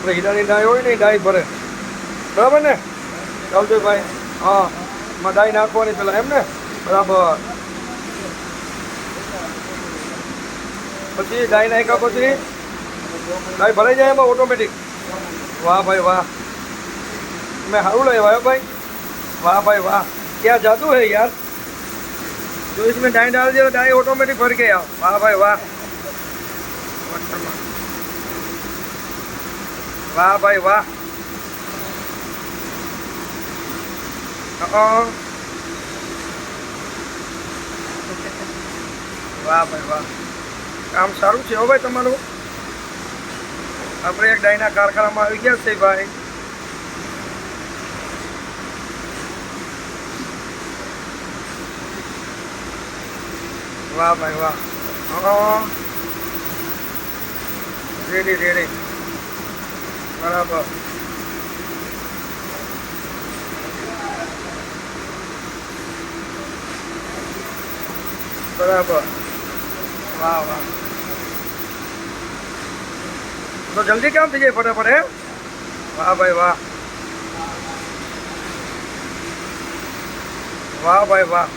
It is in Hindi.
આપણે હીરાની ડાય હોય ને એ ડાય ભરે બરાબર ને ચાલજોભાઈ હા માં ડાય નાખવાની પેલા એમ ને બરાબર પછી ડાય નાખ્યા પછી ડાય ભરાઈ જાય એમાં ઓટોમેટિક વાહ ભાઈ વાહ મેં સારું લાવ્યા હો ભાઈ वाह भाई वाह क्या जादू है यार जो इसमें डाई डाल दिया तो डाई ऑटोमेटिक भर गया वाह भाई वाह વાહ ભાઈ વાહ. વાહ ભાઈ વાહ. કામ સારું છે હો ભાઈ તમારું. આપણે એક ડાયના કારખાનામાં આવી ગયા છે ભાઈ. વાહ ભાઈ વાહ. Ready ready બરાબર બરાબર વાહ વાહ તો જલ્દી કામ થઈ જાય ફટાફટ હે વાહ ભાઈ વાહ વાહ ભાઈ વાહ